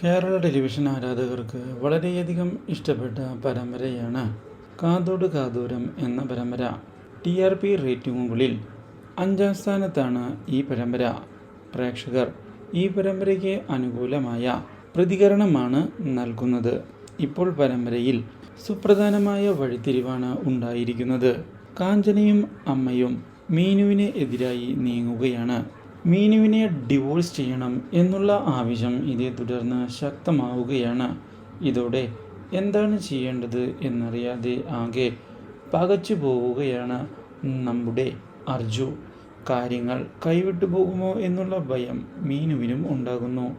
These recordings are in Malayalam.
കേരള ടെലിവിഷൻ ആരാധകർക്ക് വളരെയധികം ഇഷ്ടപ്പെട്ട പരമ്പരയാണ് കാതോട് കാതോരം എന്ന പരമ്പര. ടി ആർ പി റേറ്റിംഗുകളിൽ അഞ്ചാം സ്ഥാനത്താണ് ഈ പരമ്പര. പ്രേക്ഷകർ ഈ പരമ്പരയ്ക്ക് അനുകൂലമായ പ്രതികരണമാണ് നൽകുന്നത്. ഇപ്പോൾ പരമ്പരയിൽ സുപ്രധാനമായ വഴിത്തിരിവാണ് ഉണ്ടായിരിക്കുന്നത്. കാഞ്ചനയും അമ്മയും മീനുവിനെ എതിരായി നീങ്ങുകയാണ്. മീനുവിനെ ഡിവോഴ്സ് ചെയ്യണം എന്നുള്ള ആവശ്യം ഇതേ തുടർന്ന് ശക്തമാവുകയാണ്. ഇതോടെ എന്താണ് ചെയ്യേണ്ടത് എന്നറിയാതെ ആകെ പകച്ചു പോവുകയാണ് നമ്മുടെ അർജു. കാര്യങ്ങൾ കൈവിട്ടു പോകുമോ എന്നുള്ള ഭയം മീനുവിനും ഉണ്ടാകുന്നു.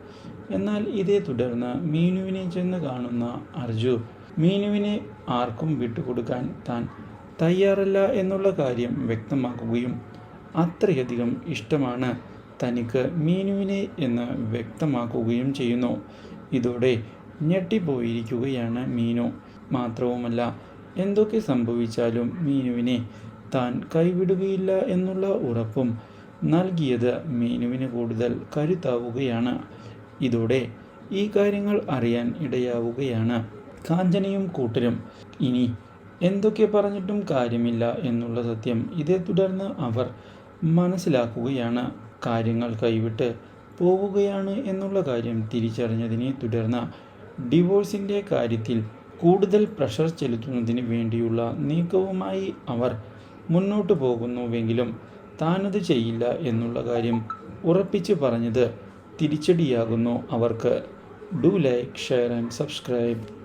എന്നാൽ ഇതേ തുടർന്ന് മീനുവിനെ ചെന്ന് കാണുന്ന അർജു മീനുവിനെ ആർക്കും വിട്ടുകൊടുക്കാൻ താൻ തയ്യാറല്ല എന്നുള്ള കാര്യം വ്യക്തമാക്കുകയും അത്രയധികം ഇഷ്ടമാണ്. തനിക്ക് മീനുവിനെ എന്ന് വ്യക്തമാക്കുകയും ചെയ്യുന്നു. ഇതോടെ ഞെട്ടിപ്പോയിരിക്കുകയാണ് മീനു. മാത്രവുമല്ല എന്തൊക്കെ സംഭവിച്ചാലും മീനുവിനെ താൻ കൈവിടുകയില്ല എന്നുള്ള ഉറപ്പും നൽകിയത് മീനുവിന് കൂടുതൽ കരുത്താവുകയാണ്. ഇതോടെ ഈ കാര്യങ്ങൾ അറിയാൻ ഇടയാവുകയാണ്. കാഞ്ചനയും കൂട്ടരും ഇനി എന്തൊക്കെ പറഞ്ഞിട്ടും കാര്യമില്ല എന്നുള്ള സത്യം ഇതേ തുടർന്ന് അവർ മനസ്സിലാക്കുകയാണ്. കാര്യങ്ങൾ കൈവിട്ട് പോവുകയാണ് എന്നുള്ള കാര്യം തിരിച്ചറിഞ്ഞതിനെ തുടർന്ന് ഡിവോഴ്സിന്റെ കാര്യത്തിൽ കൂടുതൽ പ്രഷർ ചെലുത്തുന്നതിന് വേണ്ടിയുള്ള നീക്കവുമായി അവർ മുന്നോട്ട് പോകുന്നുവെങ്കിലും താനത് ചെയ്യില്ല എന്നുള്ള കാര്യം ഉറപ്പിച്ച് പറഞ്ഞത് തിരിച്ചടിയാകുന്നു അവർക്ക്. Do like share and subscribe.